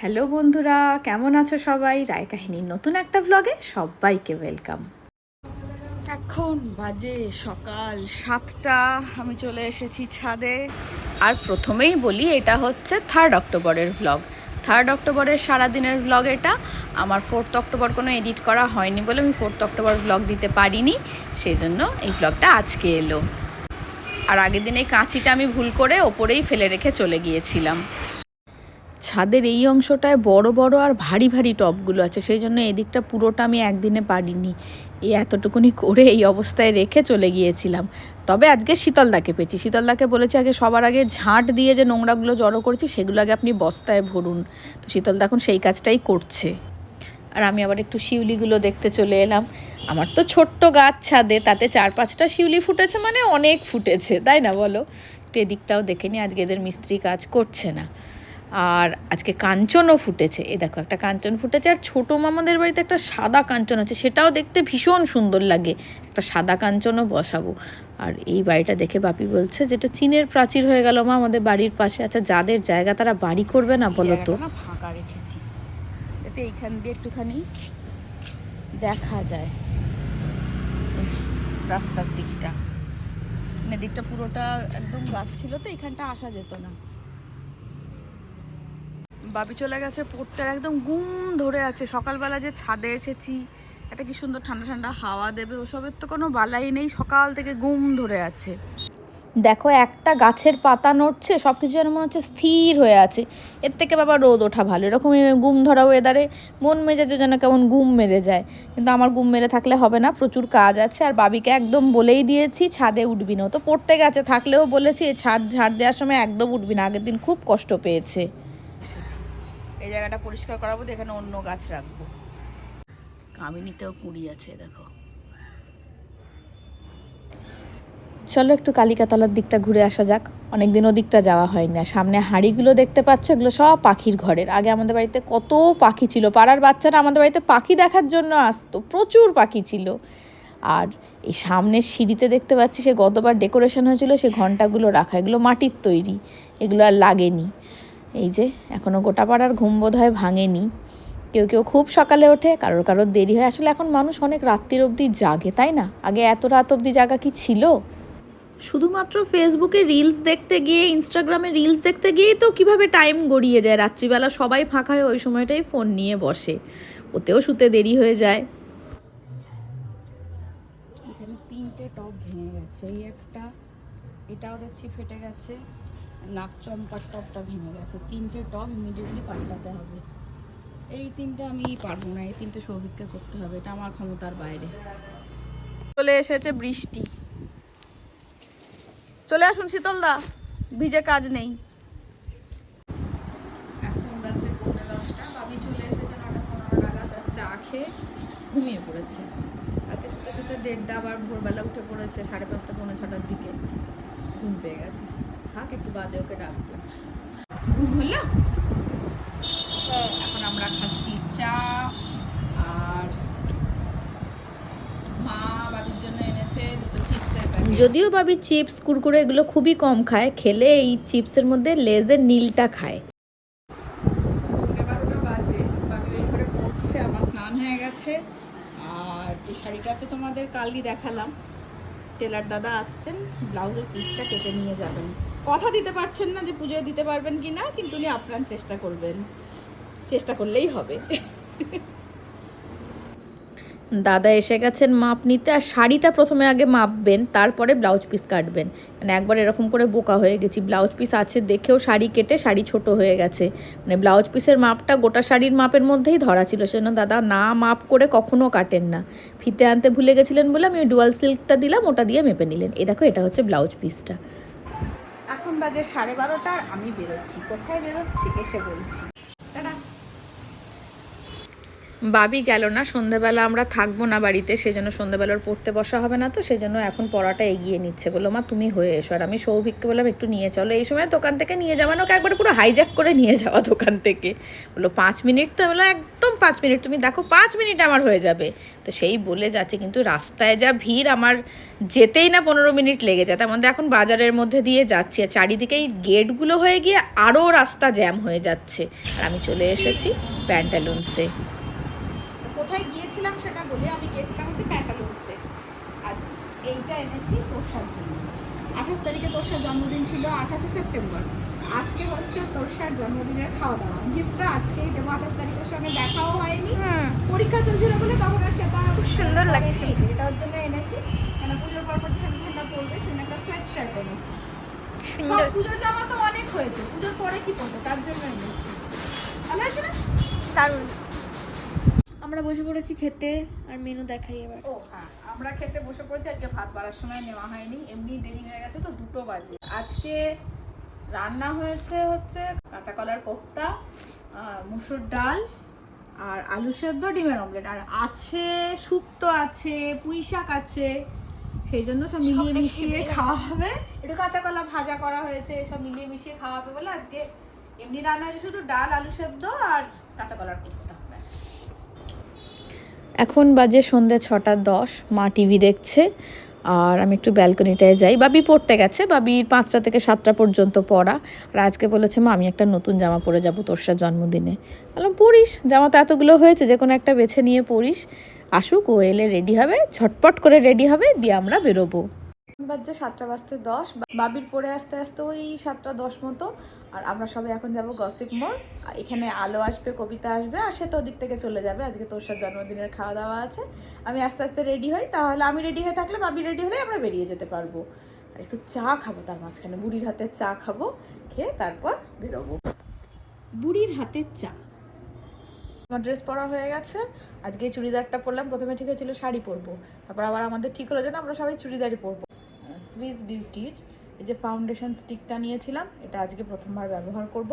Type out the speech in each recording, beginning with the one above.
Hello বন্ধুরা, কেমন আছো সবাই? রায় কাহিনীর নতুন একটা ব্লগে সবাইকে ওয়েলকাম এখন বাজে সকাল সাতটা, আমি চলে এসেছি ছাদে। আর প্রথমেই বলি, এটা হচ্ছে থার্ড অক্টোবরের ব্লগ থার্ড অক্টোবরের সারাদিনের ব্লগ এটা। আমার ফোর্থ অক্টোবর কোনো এডিট করা হয়নি বলে আমি ফোর্থ অক্টোবর ব্লগ দিতে পারিনি। সেই জন্য এই ব্লগটা আজকে এলো। আর আগের দিন এই কাঁচিটা আমি ভুল করে ওপরেই ফেলে রেখে চলে গিয়েছিলাম। ছাদের এই অংশটায় বড় বড় আর ভারী ভারী টবগুলো আছে। সেই জন্য এদিকটা পুরোটা আমি একদিনে পারিনি। এই এতটুকুনি করে এই অবস্থায় রেখে চলে গিয়েছিলাম। তবে আজকে শীতলদাকে পেয়েছি। শীতলদাকে বলেছি আগে সবার আগে ঝাঁট দিয়ে যে নোংরাগুলো জড়ো করেছি, সেগুলো আগে আপনি বস্তায় ভরুন। তো শীতলদা এখন সেই কাজটাই করছে। আর আমি আবার একটু শিউলিগুলো দেখতে চলে এলাম। আমার তো ছোট্ট গাছ ছাদে, তাতে চার, পাঁচটা শিউলি ফুটেছে মানে অনেক ফুটেছে, তাই না বলো? একটু এদিকটাও দেখে নি আজকে এদের মিস্ত্রি কাজ করছে না। আর আজকে কাঞ্চনও ফুটেছে। এ দেখো একটা কাঞ্চন ফুটেছে আর ছোটো মামাদের বাড়িতে একটা সাদা কাঞ্চন আছে সেটাও দেখতে ভীষণ সুন্দর লাগে। একটা সাদা কাঞ্চনও বসাবো। আর এই বাড়িটা দেখে বাপি বলছে যেটা চীনের প্রাচীর হয়ে গেল মা আমাদের বাড়ির পাশে। আচ্ছা যাদের জায়গা তারা বাড়ি করবে না বলো তো? ফাঁকা রেখেছি। এতে এইখান দিয়ে একটুখানি দেখা যায়। রাস্তার দিকটা। মানে দিকটা পুরোটা একদম গাছ ছিল তো এখানটা আসা যেত না। বাবি চলে গেছে পোটটার একদম গুম ধরে আছে। সকালবেলা যে ছাদে এসেছি, একটা কি সুন্দর ঠান্ডা ঠান্ডা হাওয়া দেবে, ওসবের তো কোনো বালাই নেই, সকাল থেকে গুম ধরে আছে। দেখো, একটা গাছের পাতা নড়ছে সব কিছু যেন মনে হচ্ছে স্থির হয়ে আছে। এর থেকে বাবা রোদ ওঠা ভালো, এরকম গুম ধরা ওয়েদারে মন মেজাজে যেন কেমন গুম মেরে যায়। কিন্তু আমার গুম মেরে থাকলে হবে না, প্রচুর কাজ আছে, আর বাবিকে একদম বলেই দিয়েছি, ছাদে উঠবি না। তো পড়তে গেছে, থাকলেও বলেছি, ছাদ ঝাড় দেওয়ার সময় একদম উঠবি না, আগের দিন খুব কষ্ট পেয়েছে। এই জায়গাটা পরিষ্কার করাবো এখানে অন্য গাছ রাখব। কামিনীতেও কুড়ি আছে, দেখো। চলো একটু কালিকাতলার দিকটা ঘুরে আসা যাক। অনেকদিন ওদিকটা যাওয়া হয় না সামনে হাঁড়িগুলো দেখতে পাচ্ছ, এগুলো সব পাখির ঘরের। আগে আমাদের বাড়িতে কত পাখি ছিল। পাড়ার বাচ্চারা আমাদের বাড়িতে পাখি দেখার জন্য আসতো। প্রচুর পাখি ছিল। আর এই সামনের সিঁড়িতে দেখতে পাচ্ছি, সে গতবার ডেকোরেশন হয়েছিল, সে ঘন্টাগুলো রাখা। এগুলো মাটির তৈরি। এগুলো আর লাগেনি। এই যে এখনও গোটা পাড়ার ঘুম বোধ হয় ভাঙেনি। কেউ কেউ খুব সকালে ওঠে কারোর কারোর দেরি হয়। আসলে এখন মানুষ অনেক রাত্রির অবধি জাগে তাই না? আগে এত রাত অবধি জাগা কি ছিল? শুধুমাত্র ফেসবুকে রিলস দেখতে গিয়ে ইনস্টাগ্রামে রিলস দেখতে গিয়েই তো কীভাবে টাইম গড়িয়ে যায়। রাত্রিবেলা সবাই ফাঁকা হয়ে ওই সময়টাই ফোন নিয়ে বসে। ওতেও শুতে দেরি হয়ে যায়। এখানে তিনটে টপ ভেঙে গেছে। এই একটা এটাও দেখছি ফেটে গেছে। নাক চম্পার টপটা ভেঙে গেছে। তিনটে টপ ইমিডিয়েটলি পাল্টাতে হবে। এই তিনটে আমি পারব না, এই তিনটে সৌভিককে করতে হবে, এটা আমার ক্ষমতার বাইরে। চলে এসেছে বৃষ্টি। চলে আসুন শীতলদা ভিজে কাজ নেই। এখন বাজছে পৌনে দশটা, বাবি চলে এসেছে নটা পনেরো নাগাদ, আর চা খেয়ে ঘুমিয়ে পড়েছে। রাতে শুতে শুতে দেড়টা আবার ভোরবেলা উঠে পড়েছে, সাড়ে পাঁচটা, পৌনে ছটার দিকে। ঘুম পেয়ে গেছে। থাক একটু বাদে ওকে ডাকবো। ঘুম হলো এখন আমরা খাচ্ছি চা আর মা বাবির জন্য এনেছে দুটো চিপসের যদিও বাবি চিপস কুরকুরে এগুলো খুবই কম খায় খেলে এই চিপসের মধ্যে লেজের নীলটা খায়। এগারোটা বাজে বাবি ওই করে পড়ছে আমার স্নান হয়ে গেছে। আর এই শাড়িটা তো তোমাদের কালই দেখালাম। টেলার দাদা আসছেন ব্লাউজের পিসটা কেটে নিয়ে যাবেন। কথা দিতে পারছেন না যে পুজোয় দিতে পারবেন কি না, কিন্তু উনি আপ্রাণ চেষ্টা করবেন। চেষ্টা করলেই হবে। দাদা এসে গেছেন মাপ নিতে, আর শাড়িটা প্রথমে আগে মাপবেন, তারপরে ব্লাউজ পিস কাটবেন। মানে একবার এরকম করে বোকা হয়ে গেছি, ব্লাউজ পিস আছে দেখেও শাড়ি কেটে শাড়ি ছোট হয়ে গেছে। মানে ব্লাউজ পিসের মাপটা গোটা শাড়ির মাপের মধ্যেই ধরা ছিল, সেজন্য দাদা না মাপ করে কখনো কাটেন না। ফিতে আনতে ভুলে গেছিলেন বলে আমি ডুয়াল সিল্কটা দিলাম, ওটা দিয়ে মেপে নিলেন। এই দেখো, এটা হচ্ছে ব্লাউজ পিসটা। বাজে সাড়ে বারোটার আমি বেরোচ্ছি। কোথায় বেরোচ্ছি? এসে বলছি। বাবি গেল না, সন্ধেবেলা আমরা থাকব না বাড়িতে, সেজন্য সন্ধেবেলার পড়তে বসা হবে না তো, সেজন্য এখন পড়াটা এগিয়ে নিচ্ছে বলল মা, তুমি হয়ে এসো। আর আমি সৌভিককে বললাম, একটু নিয়ে চলো। এই সময় দোকান থেকে নিয়ে যাওয়া ওকে একবার পুরো হাইজ্যাক করে নিয়ে যাওয়া দোকান থেকে। বলল, পাঁচ মিনিট তো? বললাম একদম পাঁচ মিনিট, তুমি দেখো পাঁচ মিনিট আমার হয়ে যাবে। তো সেই বলে যাচ্ছে, কিন্তু রাস্তায় যা ভিড়, আমার যেতেই না পনেরো মিনিট লেগে যায়। তার মধ্যে এখন বাজারের মধ্যে দিয়ে যাচ্ছি, আর চারিদিকে এই গেটগুলো হয়ে গিয়ে আরও রাস্তা জ্যাম হয়ে যাচ্ছে। আর আমি চলে এসেছি প্যান্টালুন্সে কোথায় গিয়েছিলাম সেটা বলি আমি গিয়েছিলাম হচ্ছে প্যান্টালুন্সে আর এইটা এনেছি তোরসার জন্য আঠাশ তারিখে তোরসার জন্মদিন ছিল আঠাশে সেপ্টেম্বর। আজকে হচ্ছে তোরসার জন্মদিনের খাওয়া দাওয়া গিফটটা আজকেই দেবো। আঠাশ তারিখের সঙ্গে দেখাও হয়নি। পরীক্ষা চলছিল বলে তখন আর সেটা খুব সুন্দর লাগছে। এটা ওর জন্য এনেছি। কেন পুজোর পর পর ঠান্ডা ঠান্ডা পড়বে সেজন্য একটা সোয়েট শার্ট এনেছি। সুন্দর। পুজোর জামা তো অনেক হয়েছে। পুজোর পরে কি পড়বে তার জন্য এনেছি। ভালো আছে না? দারুণ। আমরা বসে পড়েছি খেতে আর মেনু দেখাই এবার। ও হ্যাঁ আমরা খেতে বসে পড়েছি আজকে ভাত বাড়ার সময় নেওয়া হয়নি এমনি দেরি হয়ে গেছে তো দুটো বাজে। আজকে রান্না হয়েছে হচ্ছে কাঁচা কলার কোফতা আর মুসুর ডাল আর আলু সেদ্ধ ডিমের অমলেট আর আছে শুক্তো আছে পুঁই শাক আছে সেই জন্য সব মিলিয়ে মিশিয়ে খাওয়া হবে। একটু কাঁচা কলা ভাজা করা হয়েছে সব মিলিয়ে মিশিয়ে খাওয়া হবে বলে আজকে এমনি রান্না হয়েছে শুধু ডাল আলু সেদ্ধ আর কাঁচা কলার কোফতা। এখন বাজে সন্ধ্যে ছটা দশ, মা টিভি দেখছে, আর আমি একটু ব্যালকনিটায় যাই। বাবি পড়তে গেছে, বাবির পাঁচটা থেকে সাতটা পর্যন্ত পড়া, আর আজকে বলেছে, মা, আমি একটা নতুন জামা পরে যাব তোর সার জন্মদিনে। বললাম, পড়িস, জামা তো এতগুলো হয়েছে, যে কোনো একটা বেছে নিয়ে পড়িস। আসুক, ও এলে রেডি হবে ছটপট করে রেডি হবে, দিয়ে আমরা বেরোবো। বাজছে সাতটা বাজতে দশ। বাবির পরে আসতে আসতে ওই সাতটা দশ মতো। আর আমরা সবাই এখন যাব গসিপ মোড় এখানে আলো আসবে কবিতা আসবে আর সে তো ওদিক থেকে চলে যাবে। আজকে তোর সাথে জন্মদিনের খাওয়া দাওয়া আছে। আমি আস্তে আস্তে রেডি হই। তাহলে আমি রেডি হয়ে থাকলে বাবি রেডি হলে আমরা বেরিয়ে যেতে পারব। আর একটু চা খাব তার মাঝখানে। বুড়ির হাতের চা খাব খেয়ে তারপর বেরোবো। বুড়ির হাতের চা। আমার ড্রেস পরা হয়ে গেছে। আজকে চুড়িদারটা পরলাম। প্রথমে ঠিক হয়েছিল শাড়ি পরবো। তারপর আবার আমাদের ঠিক হলো যে না আমরা সবাই চুড়িদারই পরবো। সুইস বিউটির এই যে ফাউন্ডেশন স্টিকটা নিয়েছিলাম এটা আজকে প্রথমবার ব্যবহার করব।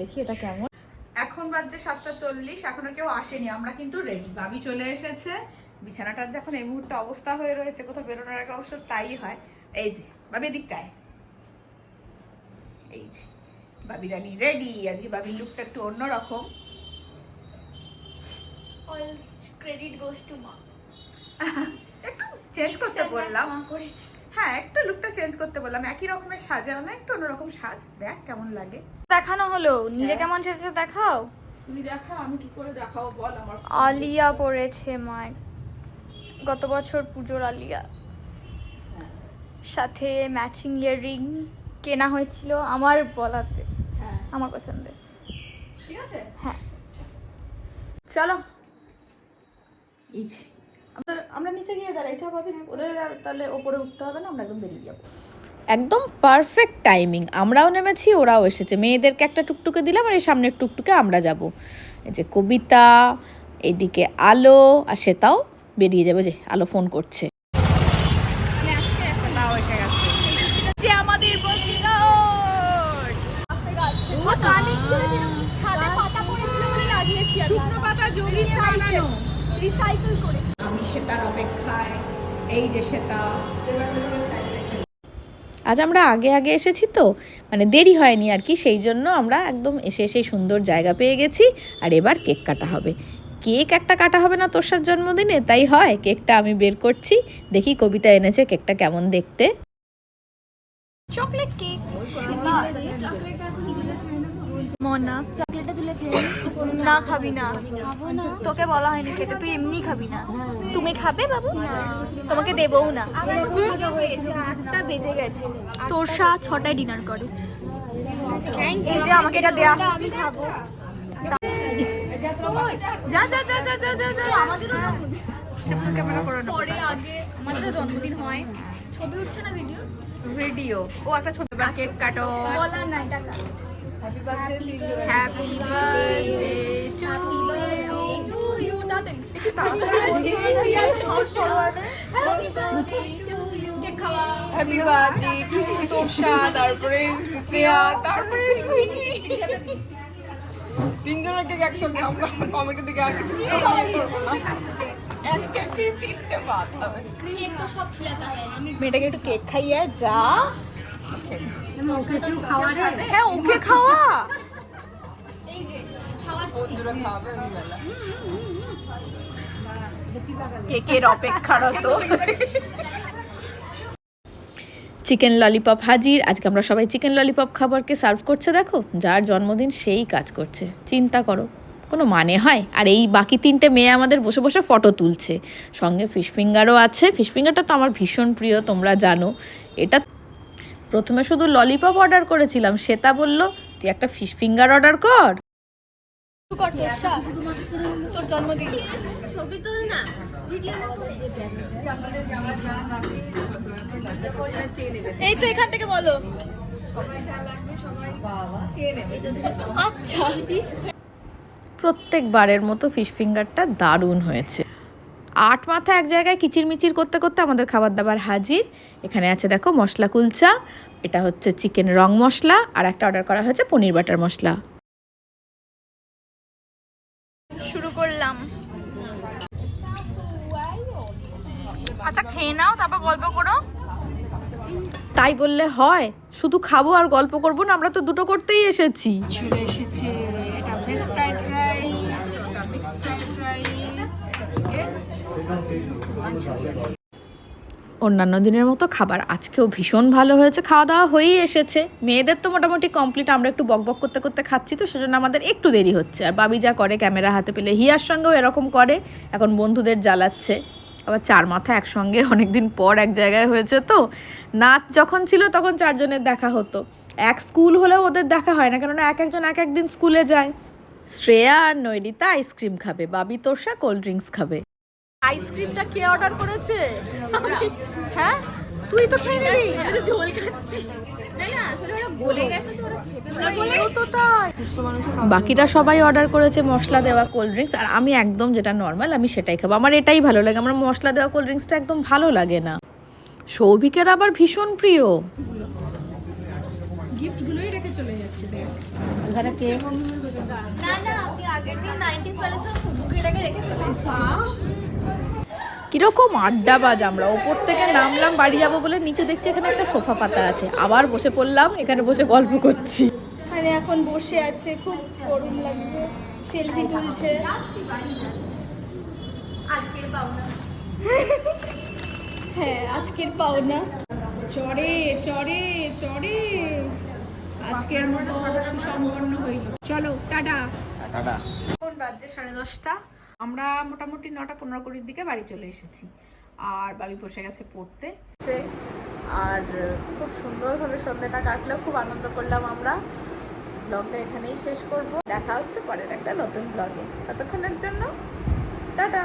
দেখি এটা কেমন। এখন বাজছে সাতটা চল্লিশ এখনও কেউ আসেনি আমরা কিন্তু রেডি বাবি চলে এসেছে। বিছানাটার যখন এই মুহূর্তে অবস্থা হয়ে রয়েছে কোথাও বেরোনোর আগে অবশ্য তাই হয়। এই যে বাবি এদিকটায়। এই যে বাবি রানি রেডি আজকে বাবির লুকটা একটু অন্যরকম। অল ক্রেডিট গোস টু মা। একটু চেঞ্জ করতে বললাম। হ্যাঁ একটু লুকটা চেঞ্জ করতে বললাম। একই রকমের সাজা না একটু অন্যরকম সাজ। দেখ কেমন লাগে। দেখানো হলো? নিজে হ্যাঁ। কেমন সেজেছে দেখাও? তুই দেখা আমি কি করে দেখাবো বল আমার আলিয়া পড়েছে মায়। গত বছর পুজোর আলিয়া। হ্যাঁ। সাথে ম্যাচিং ইয়াররিং কেনা হয়েছিল আমার বলাতে হ্যাঁ। আমার পছন্দের। ঠিক আছে? হ্যাঁ। চলো। ইচ আমরা নিচে গিয়ে দাঁড়াই চ ভাবি ওদের আর তাহলে ওপরে উঠতে হবে না আমরা একদম বেরিয়ে যাব। একদম পারফেক্ট টাইমিং আমরাও নেমেছি ওরাও এসেছে। মেয়েদেরকে একটা টুকটুকে দিলাম আর এই সামনের টুকটুকে আমরা যাব। এই যে কবিতা এদিকে আলো আর সেটাও বেরিয়ে যাবে যে আলো ফোন করছে। আমাদের শুকনো পাতা জমিয়ে বানানো রিসাইকেল করেছি। আমি সেতার অপেক্ষায় এই যে সেতা। আজ আমরা আগে আগে এসেছি তো মানে দেরি হয়নি আর কি সেই জন্য আমরা একদম এসে এসে সুন্দর জায়গা পেয়ে গেছি আর এবার কেক কাটা হবে। কেক একটা কাটা হবে না তোরসার জন্মদিনে তাই হয় কেকটা আমি বের করছি। দেখি কবিতা এনেছে কেকটা কেমন দেখতে। Chocolate cake. মনা চকলেটটা তুলে খেয়ে না খাবি না। তোকে বলা হয়নি খেতে তুই এমনি খাবি না। তুমি খাবে বাবু? তোমাকে দেবও না। বেজে গেছে। তোর সা ছটায় ডিনার করে। এই যে আমাকে এটা দেয়া। আমি খাব। যা যা যা যা যা যা যা। আমাদেরও ক্যামেরা করে পরে আগে। আমাদেরও জন্মদিন হয়। ছবি উঠছে না ভিডিও ভিডিও ও একটা ছবি কেক কাটো। বলার নাই টাকা। Happy birthday to you happy birthday to Torsa তারপরে শ্রেয়া তারপরে সুইটি তিনজনের কেক একসঙ্গে আমরা কমেডি দিকে আর কিছু মেয়েটাকে একটু কেক খাইয়ে যা খাওয়া হ্যাঁ ওকে খাওয়া। কেকের অপেক্ষারত চিকেন ললিপপ হাজির। আজকে আমরা সবাই চিকেন ললিপপ খাবারকে সার্ভ করছে দেখো। যার জন্মদিন সেই কাজ করছে। চিন্তা করো কোনো মানে হয়? আর এই বাকি তিনটে মেয়ে আমাদের বসে বসে ফটো তুলছে। সঙ্গে ফিশ ফিঙ্গারও আছে। ফিশ ফিঙ্গারটা তো আমার ভীষণ প্রিয় তোমরা জানো। এটা প্রথমে শুধু ললিপপ অর্ডার করেছিলাম শ্বেতা বলল তুই একটা ফিশ ফিঙ্গার অর্ডার কর। কর তোর তোর জন্মদিন। ছবি তোল না এই তো এখান থেকে বলো। আচ্ছা। প্রত্যেকবারের মতো ফিশ ফিঙ্গারটা দারুণ হয়েছে। আট মাথা এক জায়গায় কিচিরমিচির করতে করতে আমাদের খাবার দাবার হাজির। এখানে আছে দেখো মশলা কুলচা এটা হচ্ছে চিকেন রং মশলা আর একটা অর্ডার করা হয়েছে পনির বাটার মশলা। শুরু করলাম। আচ্ছা খেয়ে নাও তারপর গল্প করো। তাই বললে হয় শুধু খাব আর গল্প করব না আমরা তো দুটো করতেই এসেছি। চলে এসেছে। অন্যান্য দিনের মতো খাবার। আজকেও ভীষণ ভালো হয়েছে। খাওয়া দাওয়া হয়েই এসেছে। মেয়েদের তো মোটামুটি কমপ্লিট আমরা একটু বকবক করতে করতে খাচ্ছি তো, সেজন্য আমাদের একটু দেরি হচ্ছে। আর বাবি যা করে ক্যামেরা হাতে পেলে হিয়ার সঙ্গেও এরকম করে। এখন বন্ধুদের জ্বালাচ্ছে। আবার চার মাথা একসঙ্গে অনেক দিন পর এক জায়গায় হয়েছে তো। নাচ যখন ছিল তখন চারজনের দেখা হতো। এক স্কুল হলেও ওদের দেখা হয় না, কেননা এক একজন এক একদিন স্কুলে যায়। শ্রেয়া আর নৈরিতা আইসক্রিম খাবে। বাবি তোরসা কোল্ড ড্রিঙ্কস খাবে। আইসক্রিমটা কে অর্ডার করেছে? হ্যাঁ? তুই তো খেয়ে নিলি। ঝোল খাচ্ছি। না না আসলে ওরা গলে গেছে তো খেতে বলেও বাকিরা সবাই অর্ডার করেছে মশলা দেওয়া কোল্ড ড্রিঙ্কস আর আমি একদম যেটা নর্মাল আমি সেটাই খাব। আমার এটাই ভালো লাগে আমার মশলা দেওয়া কোল্ড ড্রিঙ্কসটা একদম ভালো লাগে না। সৌভিকের আবার ভীষণ প্রিয়। না না আমি আগের দিন 90s প্যালেসে ফুবুকিটাকে রেখে চলে এসেছি কীরকম আড্ডাবাজ আমরা? ওপর থেকে নামলাম বাড়ি যাব বলে নিচে দেখছি এখানে একটা সোফা পাতা আছে। আবার বসে পড়লাম এখানে বসে গল্প করছি। মানে এখন বসে আছে খুব গরম লাগছে সেলফি তুলছে। আজকের পাওনা। হ্যাঁ আজকের পাওনা। চড়ে চড়ে চড়ে। আজকের মতো সুসম্পন্ন হইল। চলো টাটা। এখন বাজছে সাড়ে দশটা। আমরা মোটামুটি নটা পনেরো কুড়ির দিকে বাড়ি চলে এসেছি। আর বাবি বসে গেছে পড়তে। আর খুব সুন্দরভাবে সন্ধ্যাটা কাটলো, খুব আনন্দ করলাম আমরা। ব্লগটা এখানেই শেষ করব। দেখা হচ্ছে পরের একটা নতুন ব্লগে। ততক্ষণের জন্য, টাটা!